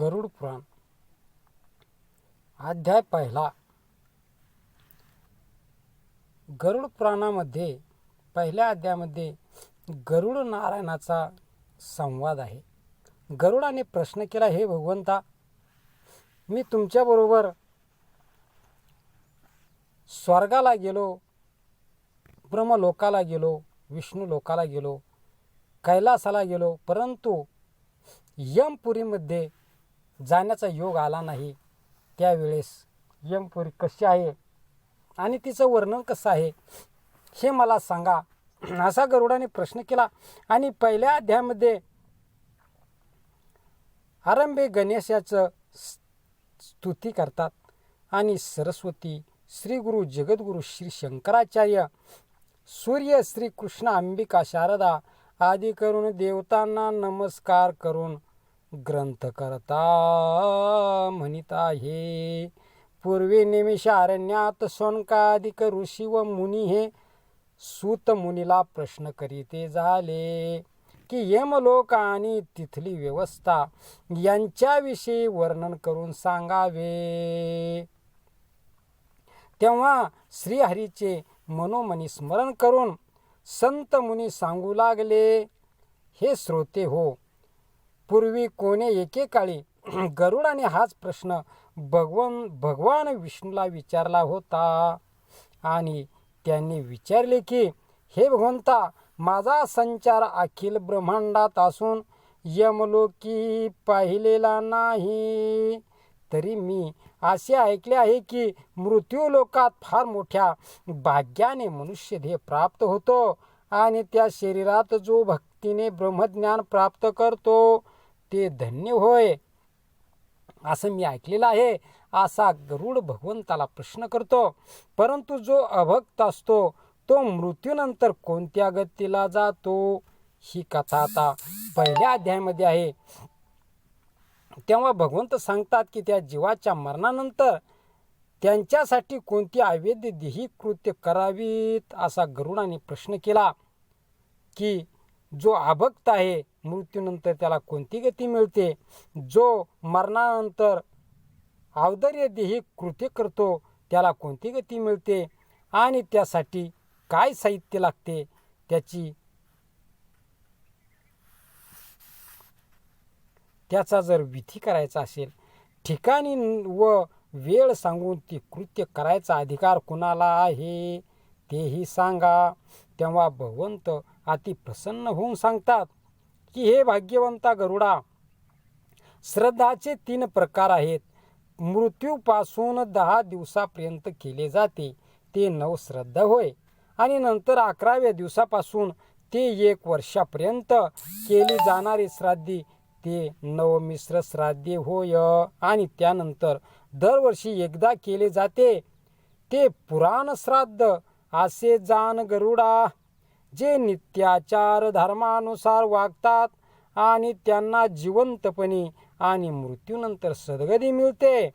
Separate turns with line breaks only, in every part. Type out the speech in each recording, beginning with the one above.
गरुड पुराण. अध्याय पहिला. गरुड पुराणामध्ये पहिल्या अध्यायामध्ये गरुड नारायणाचा संवाद आहे. गरुडाने प्रश्न केला हे भगवंता मी तुमच्याबरोबर स्वर्गाला गेलो ब्रह्मलोकाला गेलो विष्णू लोकाला गेलो कैलासाला गेलो परंतु यमपुरीमध्ये जाण्याचा योग आला नाही. त्यावेळेस यमपुरी कशी आहे आणि तिचं वर्णन कसं आहे हे मला सांगा. असा गरुडाने प्रश्न केला आणि पहिल्या अध्यायामध्ये आरंभे गणेशाचं स्तुती करतात आणि सरस्वती श्री गुरु जगद्गुरु श्री शंकराचार्य सूर्य श्री कृष्ण अंबिका शारदा आदी करून देवतांना नमस्कार करून ग्रंथ करता म्हणित आहे पूर्वी निमिषारण्यात सोनकादिक ऋषी व मुनी हे सूत मुनीला प्रश्न करीते झाले की यमलोक आणि तिथली व्यवस्था यांच्याविषयी वर्णन करून सांगावे. तेव्हा श्रीहरीचे मनोमनी स्मरण करून संत मुनी सांगू लागले हे श्रोते हो पूर्वी कोणे एकेकाळी गरुडाने हाच प्रश्न भगवन भगवान विष्णूला विचारला होता. आणि त्यांनी विचारले की हे भगवंता माझा संचार अखिल ब्रह्मांडात असून यमलोकी पाहिलेला नाही. तरी मी असे ऐकले आहे की मृत्यूलोकात फार मोठ्या भाग्याने मनुष्य ध्येय प्राप्त होतो आणि त्या शरीरात जो भक्तीने ब्रह्मज्ञान प्राप्त करतो ते धन्य होय. असं मी ऐकलेलं आहे. असा गरुड भगवंताला प्रश्न करतो. परंतु जो अभक्त असतो तो मृत्यूनंतर कोणत्या गतीला जातो? ही कथा आता पहिल्या अध्यायामध्ये आहे. तेव्हा भगवंत सांगतात की त्या जीवाच्या मरणानंतर त्यांच्यासाठी कोणती अवैध देही कृत्य करावीत? असा गरुडाने प्रश्न केला की जो अभक्त आहे मृत्यूनंतर त्याला कोणती गती मिळते? जो मरणानंतर अवदर्य देही कृत्य करतो त्याला कोणती गती मिळते? आणि त्यासाठी काय साहित्य लागते? त्याची त्याचा जर विधी करायचा असेल ठिकाणी व वेळ सांगून ती कृत्य करायचा अधिकार कुणाला आहे? तेही सांगा. तेव्हा भगवंत अति प्रसन्न होऊन सांगतात की हे भाग्यवंता गरुडा श्रद्धाचे तीन प्रकार आहेत. मृत्यूपासून दहा दिवसापर्यंत केले जाते. ते नऊ श्रद्धा होय. आणि नंतर अकराव्या दिवसापासून ते एक वर्षापर्यंत केली जाणारी श्राद्धी ते नवमिश्र श्राद्धे होय. आणि त्यानंतर दरवर्षी एकदा केले जाते. ते पुराण श्राद्ध असे जाण गरुडा. जे नित्याचार धर्मानुसार वागतात आणि त्यांना जिवंतपणी आणि मृत्यूनंतर सदगती मिळते.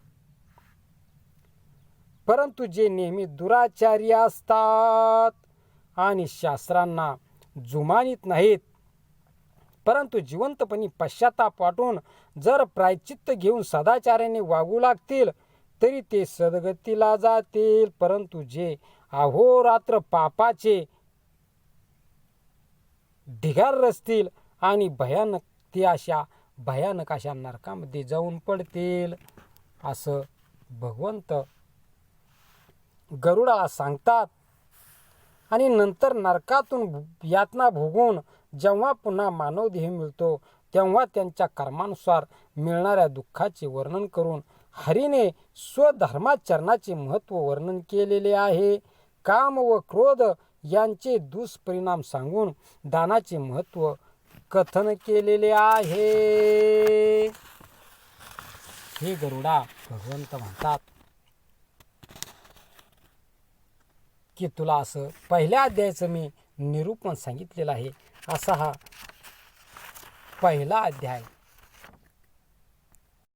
परंतु जे नेहमी दुराचारी असतात आणि शास्त्रांना जुमानित नाहीत परंतु जिवंतपणी पश्चाताप वाटून जर प्रायचित्त घेऊन सदाचार्याने वागू लागतील तरी ते सदगतीला जातील. परंतु जे अहोरात्र पापाचे ढिगार रचतील आणि भयानक ते अशा भयानक अशा नरकामध्ये जाऊन पडतील असं भगवंत गरुडाला सांगतात. आणि नंतर नरकातून यातना भोगून जेव्हा पुन्हा मानवदेह मिळतो तेव्हा त्यांच्या कर्मानुसार मिळणाऱ्या दुःखाचे वर्णन करून हरीने स्वधर्माचरणाचे महत्त्व वर्णन केलेले आहे. काम व क्रोध यांचे दुष्परिणाम सांगून दानाचे महत्त्व कथन केलेले आहे. हे गरुडा भगवंत म्हणतात की तुला असं पहिल्या अध्यायाचं मी निरूपण सांगितलेलं आहे. असा हा पहिला अध्याय